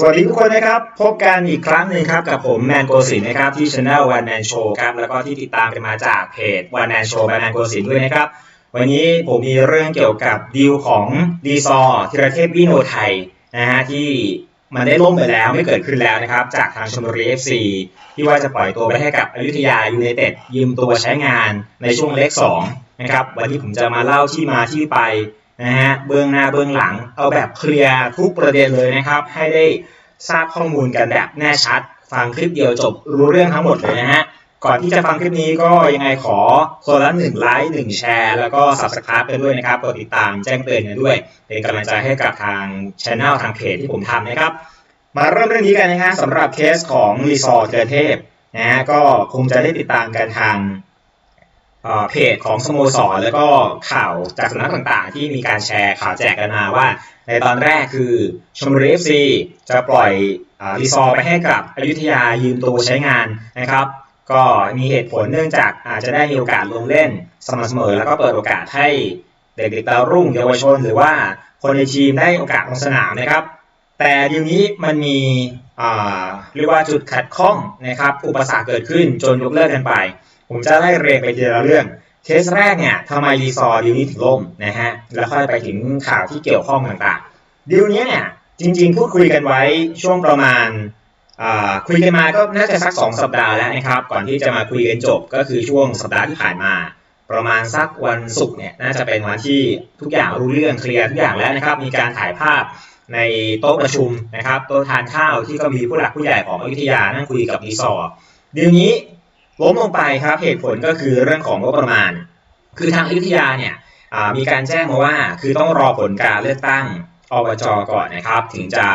สวัสดีทุกคนนะครับ พบกันอีกครั้งหนึ่งครับ กับผมแมนโกสินนะครับที่ช anel One Man Show ครับแล้วก็ที่ติดตามกันมาจากเพจ One Man Show แมนโกสินด้วยนะครับ วันนี้ผมมีเรื่องเกี่ยวกับดีลของดีซอธีรเทพวิโนไทยนะฮะที่มันได้ล่มไปแล้วไม่เกิดขึ้นแล้วนะครับ จากทางชลบุรี FC ที่ว่าจะปล่อยตัวไปให้กับอยุธยายูไนเต็ดยืมตัวใช้งานในช่วงเลข2นะครับวันนี้ผมจะมาเล่าที่มาที่ไป นะฮะเบื้องหน้าเบื้องหลัง เอาแบบเคลียร์ทุกประเด็นเลยนะครับ ให้ได้ทราบข้อมูลกันแบบแน่ชัด ฟังคลิปเดียวจบรู้เรื่องทั้งหมดเลยนะฮะก่อนที่จะฟังคลิปนี้ก็ยังไงขอคนละหนึ่งไลค์หนึ่งแชร์แล้วก็ subscribe กันด้วยนะครับกดติดตามแจ้งเตือนกันด้วย เป็นกำลังใจให้กับทางช anel ทางเพจที่ผมทำนะครับ มาเริ่มเรื่องนี้กันนะฮะสำหรับเคสของรีสอร์ทเกิดเทพนะฮะก็คงจะได้ติดตามกันทาง เอ่อเพจของสโมสรแล้วก็ข่าวจากสำนักต่างๆ ที่มีการแชร์ข่าวแจกกันมาว่า ในตอนแรกคือชมบุรีเอฟซีจะปล่อยอารีซอร์ไปให้กับอยุธยายืมตัวใช้งานนะครับ ก็มีเหตุผลเนื่องจากอาจจะได้มีโอกาสลงเล่นสม่ำเสมอ แล้วก็เปิดโอกาสให้เด็กๆดาวรุ่งเยาวชน หรือว่าคนในทีมได้โอกาสลงสนามนะครับ แต่ดีลนี้มันมีอ่าเรียกว่าจุดขัดข้องนะครับ อุปสรรคเกิดขึ้นจนยกเลิกกันไป ผมจะไล่เรียงไปทีละเรื่องเคสแรกเนี่ยทำไมรีซอร์ดีลนี้ถึงล่มนะฮะแล้วค่อยไปถึงข่าวที่เกี่ยวข้องต่างๆดีลนี้เนี่ยจริง ๆ พูดคุยกันไว้ช่วงประมาณคุยกันมาก็น่าจะสักสองสัปดาห์แล้วนะครับ ก่อนที่จะมาคุยกันจบก็คือช่วงสัปดาห์ที่ผ่านมา ประมาณสักวันศุกร์เนี่ยน่าจะเป็นวันที่ทุกอย่างรู้เรื่องเคลียร์ทุกอย่างแล้วนะครับ มีการถ่ายภาพในโต๊ะประชุมนะครับโต๊ะทานข้าวที่ก็มีผู้หลักผู้ใหญ่ของอยุธยานั่งคุยกับรีซอร์ดีลนี้ ล้มลงไปครับเหตุผลก็คือเรื่องของงบประมาณ คือทางอยุธยาเนี่ยมีการแจ้งมาว่า คือต้องรอผลการเลือกตั้งอบจก่อนนะครับ ถึงจะ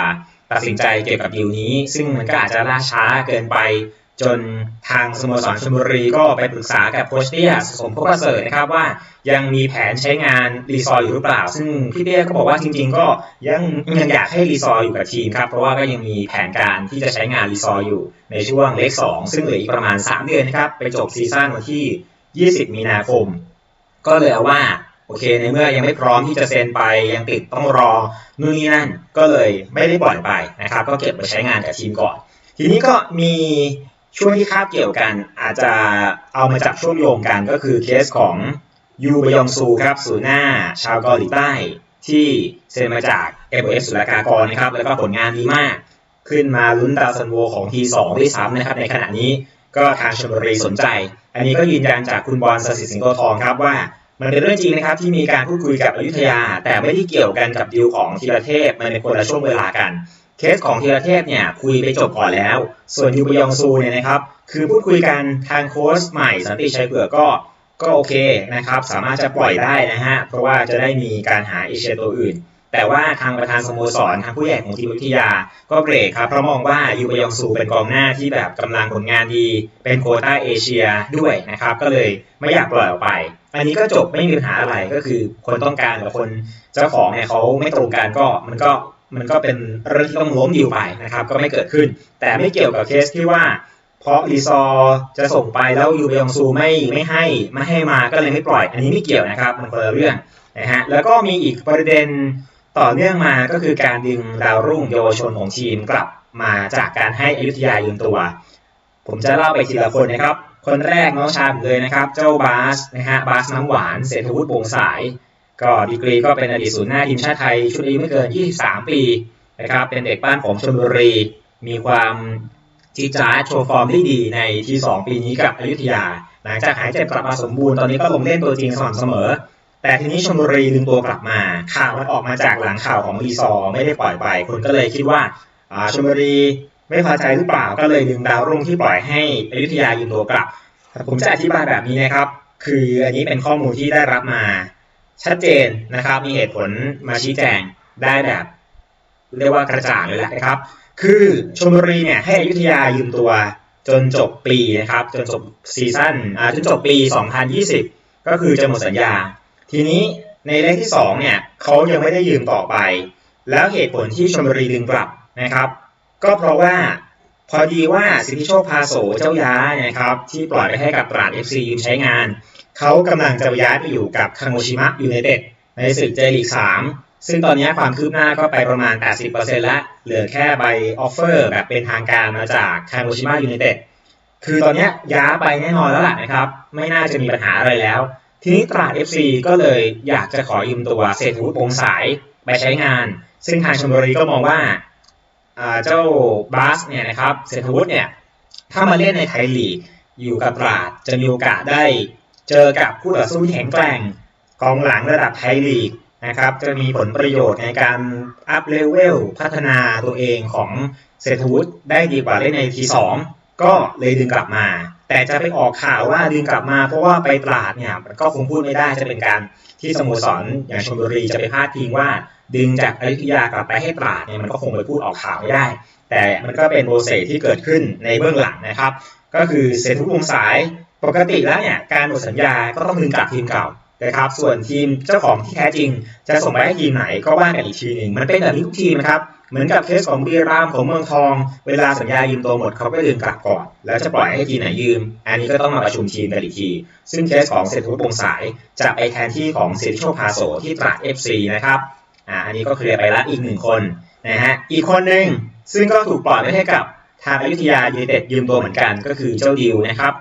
ตัดสินใจเกี่ยวกับดีลนี้ ซึ่งมันก็อาจจะล่าช้าเกินไป จนทางสโมสรชลบุรีก็ไปปรึกษากับโคชเตี้ยสมภพประเสริฐนะครับว่ายังมีแผนใช้งานรีซอร์อยู่หรือเปล่า ซึ่งพี่เตี้ยก็บอกว่าจริง ๆ ก็ยังยังอยากให้รีซอร์อยู่กับทีมครับ เพราะว่าก็ยังมีแผนการที่จะใช้งานรีซอร์อยู่ในช่วงเลข2ซึ่งเหลืออีกประมาณ 3 เดือนนะครับ ไปจบซีซั่นวันที่ 20 มีนาคม ก็เลยเอาว่าโอเคในเมื่อยังไม่พร้อมที่จะเซ็นไปยังติดต้องรอนู่นนี่นั่นก็เลยไม่ได้ปล่อยไปนะครับ ก็เก็บไปใช้งานกับทีมก่อน ทีนี้ก็มี ช่วงที่คาบเกี่ยวกันอาจจะเอามาจับช่วงโยงกันก็คือเคสของยูบยองซูครับศูนย์หน้า ชาวเกาหลีใต้ ที่เซ็นมาจาก m อ f สุลกากรนะครับ แล้วก็ผลงานดีมาก ขึ้นมาลุ้นดาวซันโวของทีสองด้วยซ้ำนะครับ ในขณะนี้ก็ทางชลบุรีสนใจ อันนี้ก็ยืนยันจากคุณบอลสศิสิงโตทองครับว่า มันเป็นเรื่องจริงนะครับที่มีการพูดคุยกับอยุธยา แต่ไม่ได้เกี่ยวกันกับดีลของธีรเทพมันเป็นคนละช่วงเวลากัน เคสของธีรเทพเนี่ยคุยไปจบก่อนแล้ว ส่วนยูบยองซูเนี่ยนะครับคือพูดคุยกันทางโค้ชใหม่สันติชัยเผือกก็ก็โอเคนะครับ สามารถจะปล่อยได้นะฮะ เพราะว่าจะได้มีการหาเอเชียตัวอื่น แต่ว่าทางประธานสโมสรทางผู้ใหญ่ของทีมวิทยา ก็เบรกครับเพราะมองว่ายูบยองซูเป็นกองหน้าที่แบบกำลังผลงานดี เป็นโคต้าเอเชียด้วยนะครับ ก็เลยไม่อยากปล่อยออกไป อันนี้ก็จบไม่มีปัญหาอะไรก็คือคนต้องการกับคนเจ้าของเนี่ยเขาไม่ตรงกันก็มันก็ มันก็เป็นเรื่องที่ต้องล้มดีลไปนะครับ ก็ไม่เกิดขึ้น แต่ไม่เกี่ยวกับเคสที่ว่า เพราะรีซอจะส่งไปแล้วยูเบยองซูไม่ไม่ให้ไม่ให้มาก็เลยไม่ปล่อย อันนี้ไม่เกี่ยวนะครับ มันคนละเรื่องนะฮะแล้วก็มีอีกประเด็นต่อเนื่องมาก็คือการดึงดาวรุ่งเยาวชนของทีมกลับมาจากการให้อยุธยายืมตัว ผมจะเล่าไปทีละคนนะครับ คนแรกน้องชายผมเลยนะครับ เจ้าบาสนะฮะบาสน้ำหวานเศรษฐวุฒิโปร่งสาย ก็ดีกรีก็เป็นอดีตศูนย์หน้าทีมชาติไทย ชุดอายุไม่เกิน 23 ปีนะครับเป็นเด็กบ้านของชลบุรี มีความจีจ้าโชว์ฟอร์มได้ดีในทีสองปีนี้กับอยุธยา หลังจากหายเจ็บกลับมาสมบูรณ์ตอนนี้ก็ลงเล่นตัวจริงสม่ำเสมอ แต่ทีนี้ชลบุรีดึงตัวกลับมาข่าวมันออกมาจากหลังข่าวของรีซอไม่ได้ปล่อยไป คนก็เลยคิดว่าอ่าชลบุรีไม่พอใจหรือเปล่าก็เลยดึงดาวรุ่งที่ปล่อยให้อยุธยายืมตัวกลับ ผมจะอธิบายแบบนี้นะครับ คืออันนี้เป็นข้อมูลที่ได้รับมา ชัดเจนนะครับ มีเหตุผลมาชี้แจงได้แบบ เรียกว่ากระจ่างเลยแหละนะครับ คือชลบุรีเนี่ยให้อยุธยายืมตัวจนจบปีนะครับ จนจบซีซั่นอ่าจนจบปี 2020 ก็คือจะหมดสัญญา ทีนี้ในเลขที่ 2 เนี่ยเขายังไม่ได้ยืมต่อไป แล้วเหตุผลที่ชลบุรีดึงกลับนะครับ ก็เพราะว่าพอดีว่าสิทธิโชคพาโสเจ้าย้านะครับ ที่ปล่อยไปให้กับตราด FC ยืมใช้งาน เขากำลังจะย้ายไปอยู่กับคังโอชิมะยูไนเต็ดในศึกเจลีก3ซึ่งตอนนี้ความคืบหน้าก็ไปประมาณ 80%แล้ว เหลือแค่ใบออฟเฟอร์แบบเป็นทางการมาจากคาโนชิมะยูไนเต็ดคือตอนนี้ย้าไปแน่นอนแล้วล่ะนะครับ ไม่น่าจะมีปัญหาอะไรแล้ว ทีนี้ตราด FC ก็เลยอยากจะขอยืมตัวเศรษฐวุฒิวงสายไปใช้งาน ซึ่งทางชลบุรีก็มองว่าเจ้าบาสเนี่ยนะครับเศรษฐวุฒิเนี่ยถ้ามาเล่นในไทยลีกอยู่กับตราดจะมีโอกาสได้ เจอกับผู้ต่อสู้ที่แข็งแกร่งกองหลังระดับไทยลีกนะครับจะมีผลประโยชน์ในการอัพเลเวลพัฒนาตัวเองของเศรษฐวุฒิได้ดีกว่าเล่นในทีสองก็เลยดึงกลับมา แต่จะไปออกข่าวว่าดึงกลับมาเพราะว่าไปตราดเนี่ยก็คงพูดไม่ได้จะเป็นการที่สโมสรอย่างชลบุรีจะไปพาดพิงว่า ดึงจากอยุธยากลับไปให้ตราดเนี่ยมันก็คงไปพูดออกข่าวไม่ได้ แต่มันก็เป็นโปรเซสที่เกิดขึ้นในเบื้องหลังนะครับ ก็คือเศรษฐวุฒิวงสาย ปกติแล้วเนี่ยการหมดสัญญาก็ต้องดึงกลับทีมเก่านะครับ ส่วนทีมเจ้าของที่แท้จริง จะส่งไปให้ทีมไหนก็ว่ากันอีกทีหนึ่งมันเป็นแบบนี้ทุกทีมนะครับเหมือนกับเคสของบีรามของเมืองทอง เวลาสัญญายืมตัวหมดเขาก็ดึงกลับก่อน แล้วจะปล่อยให้ทีมไหนยืม อันนี้ก็ต้องมาประชุมทีมกันอีกที ซึ่งเคสของเศรษฐวุฒิปงสายจะไปแทนที่ของเศรษฐโชคพาโสที่ตราด FC นะครับอ่าอันนี้ก็เคลียร์ไปละอีกหนึ่งคนนะฮะอีกคนหนึ่งซึ่งก็ถูกปล่อยไว้ให้กับทางอยุธยายูเนเต็ดยืมตัวเหมือนกันก็คือเจ้าดิวนะครับ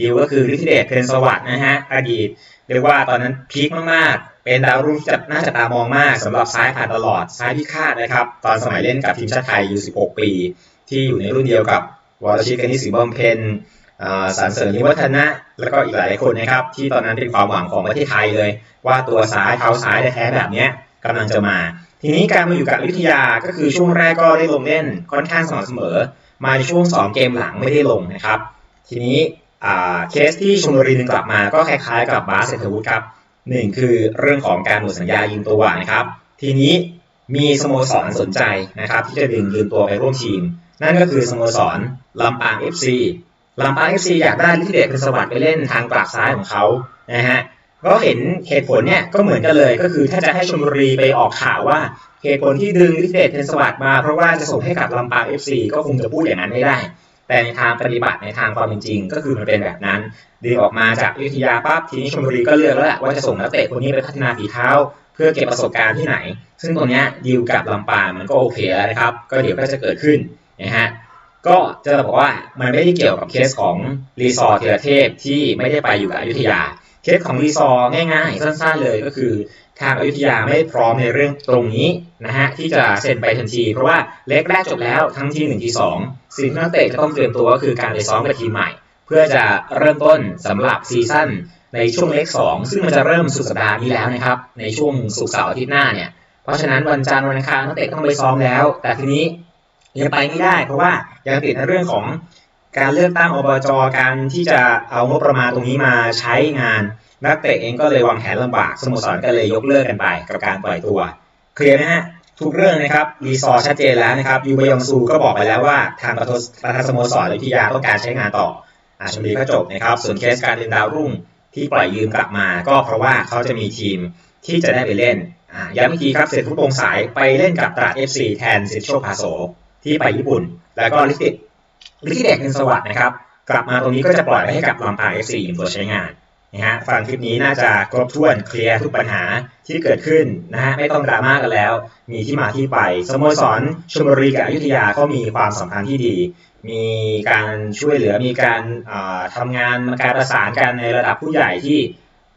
ดิวก็คือฤทธิเดชเพนสวัสด์นะฮะอดีตเรียกว่าตอนนั้นพีคมากๆ เป็นดาวรุ่งจับน่าจับตามองมากสำหรับซ้ายผ่านตลอดซ้ายพิฆาตนะครับ ตอนสมัยเล่นกับทีมชาติไทยอยู่ 16 ปี ที่อยู่ในรุ่นเดียวกับวรชิตกนิษฐ์ศรีบำเพ็ญสารเสริญนิวัฒนะ แล้วก็อีกหลายคนนะครับ ที่ตอนนั้นเป็นความหวังของประเทศไทยเลย ว่าตัวซ้ายเท้าซ้ายแท้แบบนี้กำลังจะมา ทีนี้การมาอยู่กับอยุธยาก็คือช่วงแรกก็ได้ลงเล่นค่อนข้างสม่ำเสมอ มาในช่วง 2 เกมหลังไม่ได้ลงนะครับ ทีนี้ เคสที่ชลบุรีดึงกลับมาก็คล้ายๆกับบาสเซทวุฒิครับหนึ่งคือเรื่องของการหมดสัญญายืมตัวนะครับ ทีนี้มีสโมสรสนใจนะครับ ที่จะดึงยืมตัวไปร่วมทีม นั่นก็คือสโมสรลำปาง FC ลำปาง FC อยากได้ลิทธิเดชเป็นสวัสดิ์ไปเล่นทางกลับซ้ายของเขานะฮะก็เห็นเหตุผลเนี่ยก็เหมือนกันเลยก็คือถ้าจะให้ชลบุรีไปออกข่าวว่าเหตุผลที่ดึงลิทธิเดชเป็นสวัสดิ์มาเพราะว่าจะส่งให้กับลำปาง FC ก็คงจะพูดอย่างนั้นไม่ได้ แต่ในทางปฏิบัติในทางความเป็นจริง ก็คือมันเป็นแบบนั้นดึงออกมาจากวิทยาปั๊บทีนี้ชลบุรีก็เลือกแล้วแหละว่าจะส่งนักเตะคนนี้ไปพัฒนาฝีเท้า เพื่อเก็บประสบการณ์ที่ไหน ซึ่งตรงนี้ดีลกับลำปางมันก็โอเคแล้วนะครับ ก็เดี๋ยวก็จะเกิดขึ้นนะฮะก็จะบอกว่ามันไม่ได้เกี่ยวกับเคสของรีสอร์ทเทระเทพที่ไม่ได้ไปอยู่กับอยุธยา เคสของรีซอง่ายๆ สั้นๆเลยก็คือ ทางอยุธยาไม่พร้อมในเรื่องตรงนี้นะฮะที่จะเซ็นไปทันที เพราะว่าเล็กแรกจบแล้วทั้งทีหนึ่งทีสองสิ่งที่นักเตะจะต้องเตรียมตัวก็คือการไปซ้อมกับทีมใหม่ เพื่อจะเริ่มต้นสำหรับซีซั่นในช่วงเล็กสองซึ่งมันจะเริ่มสุดสัปดาห์นี้แล้วนะครับในช่วงสุกเสาร์อาทิตย์หน้าเนี่ยเพราะฉะนั้นวันจันทร์วันอังคารนักเตะต้องไปซ้อมแล้ว แต่ทีนี้ยังไปไม่ได้ เพราะว่ายังติดในเรื่องของ การเลือกตั้งอบจการที่จะเอางบประมาณตรงนี้มาใช้งาน นักเตะเองก็เลยวางแผนลำบากสโมสรก็เลยยกเลิกกันไปกับการปล่อยตัว เคลียร์นะฮะทุกเรื่องนะครับรีซอร์ชัดเจนแล้วนะครับยูบยองซูก็บอกไปแล้วว่าทางประธานสโมสรวิยาต้องการใช้งานต่ออาชมรีก็จบนะครับส่วนเคสการเล่นดาวรุ่งที่ปล่อยยืมกลับมา ก็เพราะว่าเขาจะมีทีมที่จะได้ไปเล่นย้ำอีกทีครับเสร็จทุกวงสายไปเล่นกับตราดเอฟซีแทนสิทธิโชคพาโซที่ไปญี่ปุ่น แล้วก็ลิขิต ลิขิตเด็กเป็นสวัสด์นะครับ กลับมาตรงนี้ก็จะปล่อยไปให้กับลำปางเอฟซีตัวใช้งานนะฮะฟังคลิปนี้น่าจะครบถ้วนเคลียร์ทุกปัญหาที่เกิดขึ้นนะฮะไม่ต้องดราม่ากันแล้ว มีที่มาที่ไปสโมสรชลบุรีกับอยุธยาก็มีความสัมพันธ์ที่ดี มีการช่วยเหลือมีการทำงานมาการประสานกันในระดับผู้ใหญ่ที่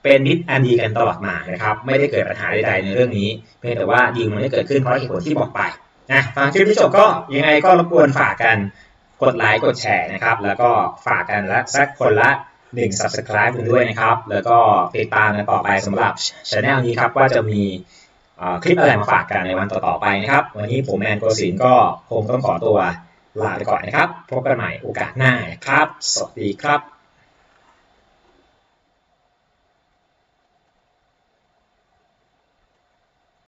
เป็นมิตรอันดีกันตลอดมานะครับ ไม่ได้เกิดปัญหาใดๆในเรื่องนี้ เพียงแต่ว่าดีมันไม่เกิดขึ้นเพราะเหตุผลที่บอกไปนะฟังคลิปที่จบก็ยังไงก็รบกวนฝากกัน กดไลค์กดแชร์นะครับ แล้วก็ฝากกันละสักคนละหนึ่ง subscribe กันด้วยนะครับ แล้วก็ติดตามกันต่อไปสำหรับช anel นี้ครับว่าจะมีคลิปอะไรมาฝากกันในวันต่อๆไปนะครับ วันนี้ผมแมนโกศินก็คงต้องขอตัวลาไปก่อนนะครับ พบกันใหม่โอกาสหน้าครับ สวัสดีครับ